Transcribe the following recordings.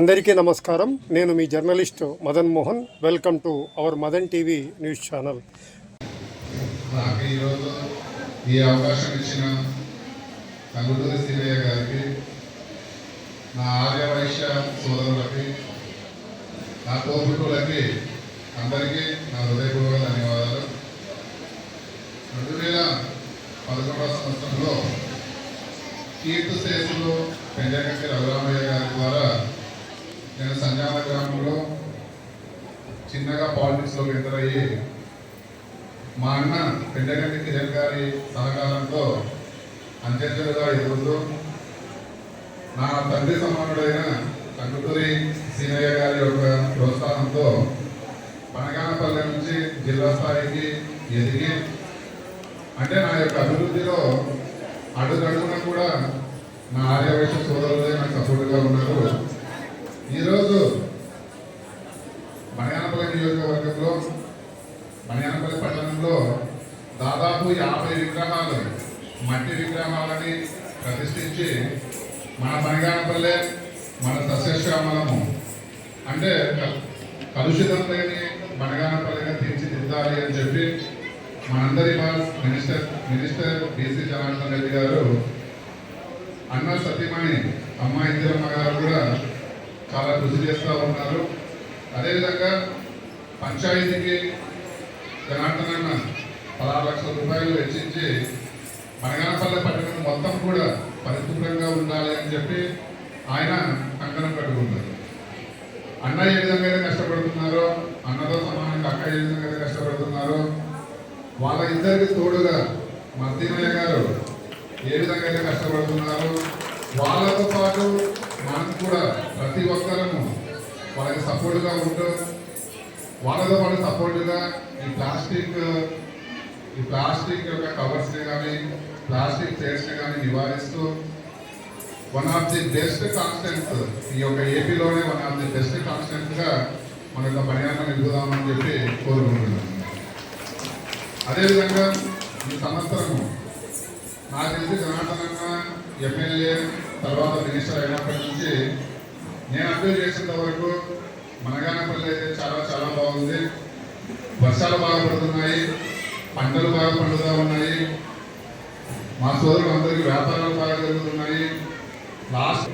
అందరికీ నమస్కారం. నేను మీ journalist Madan Mohan. Welcome to our Madan TV news channel. నాకు ఈరోజు ఈ అవకాశం ఇచ్చిన కంగుటూరి సీనయ్య గారికి నా ఆర్య వైశ్య సోదరులకి నా తోబుట్టులకి అందరికీ నా హృదయపూర్వక ధన్యవాదాలు. రెండు వేల పదకొండవ సంవత్సరంలో కీర్తి శేషులు పెండగంటి రఘురామయ్య గారి ద్వారా చిన్నగా పాలిటిక్స్లోకి ఎంటర్ అయ్యి మా అన్న పెండగంటి కిరణ్ గారి సహకారంతో అంత్యంతలుగా ఈరోజు నా తండ్రి సమానుడైన కందుకూరి సీనయ్య గారి యొక్క ప్రోత్సాహంతో పనగానపల్లె నుంచి జిల్లా స్థాయికి ఎదిగి అంటే నా యొక్క అభివృద్ధిలో అడుగడుగున కూడా నా ఆర్యవైశ్య సోదరులే నాకు సపోర్టుగా ఉన్నారు. ఈరోజు నియోజకవర్గంలో మణియానపల్లి పట్టణంలో దాదాపు యాభై విగ్రహాలు మట్టి విగ్రహాలని ప్రతిష్ఠించి మన మణిగానపల్లె మన సస్యశ్యామలము. అంటే కలుషితం లేని మణిగానపల్లిగా తీర్చిదిద్దాలి అని చెప్పి మనందరి minister minister BC Janardhan Reddy గారు అన్న సతీమణి అమ్మ ఇందిరమ్మ గారు కూడా చాలా కృషి చేస్తూ ఉన్నారు. అదేవిధంగా పంచాయతీకి జనార్దన్ పదహారు లక్షల రూపాయలు వెచ్చించి మనగానపల్లె పట్టణం మొత్తం కూడా పరిశుభ్రంగా ఉండాలి అని చెప్పి ఆయన కంకణం కట్టుకుంటారు. అన్న ఏ విధంగా అయితే కష్టపడుతున్నారో అన్నతో సమానంగా అక్క ఏ విధంగా అయితే కష్టపడుతున్నారో వాళ్ళ ఇద్దరికి తోడుగా మర్దీనయ్య గారు ఏ విధంగా అయితే కష్టపడుతున్నారో వాళ్ళతో పాటు మనం కూడా ప్రతి ఒక్కరము వాళ్ళకి సపోర్ట్గా ఉంటూ వాళ్ళతో పాటు సపోర్ట్గా ఈ ప్లాస్టిక్ ఈ ప్లాస్టిక్ యొక్క కవర్స్ని కానీ ప్లాస్టిక్ చైర్స్ని కానీ నివారిస్తూ one of the best constants ఈ యొక్క ఏపీలోనే వన్ ఆఫ్ ది బెస్ట్ కాన్స్టెంట్గా మన యొక్క పర్యాటన నిలుపుదామని చెప్పి కోరుకుంటున్నాను. అదేవిధంగా ఈ సంవత్సరము నాకు తెలిసి జనార్దనన్న ఎమ్మెల్యే తర్వాత మినిస్టర్ అయినప్పటి నుంచి నేను అప్పీల్ చేసినంత వరకు మనగానపల్లి అయితే చాలా చాలా బాగుంది. వర్షాలు బాగా పడుతున్నాయి. పంటలు బాగా పండుతూ ఉన్నాయి. మా సోదరులు అందరికీ వ్యాపారాలు బాగా జరుగుతున్నాయి. లాస్ట్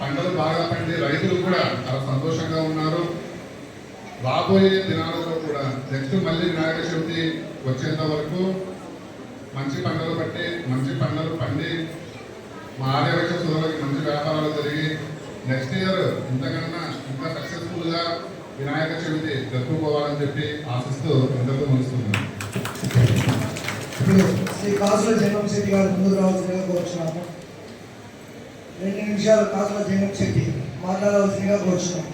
పంటలు బాగా పండి రైతులు కూడా చాలా సంతోషంగా ఉన్నారు. రాబోయే దినాలలో కూడా నెక్స్ట్ మళ్ళీ వినాయక చవితి వచ్చేంత వరకు మంచి పంటలు పట్టి మంచి పంటలు పండి మా ఆర్యవక్ష సోదరులకి మంచి వ్యాపారాలు జరిగి నెక్స్ట్ ఇయర్ ఇంతకన్నా ఇంకా సక్సెస్ఫుల్గా వినాయక చవితి జరుపుకోవాలని చెప్పి ఆశిస్తూ అందరితో ముగిస్తున్నాను. ఇప్పుడు శ్రీ కాసుల జంగం శెట్టి గారు ముందుకు రావాల్సిందిగా కోరుచున్నాము. రెండు నిమిషాలు కాసుల జగన్ శెట్టి మాట్లాడవలసిందిగా కోరుచున్నాము.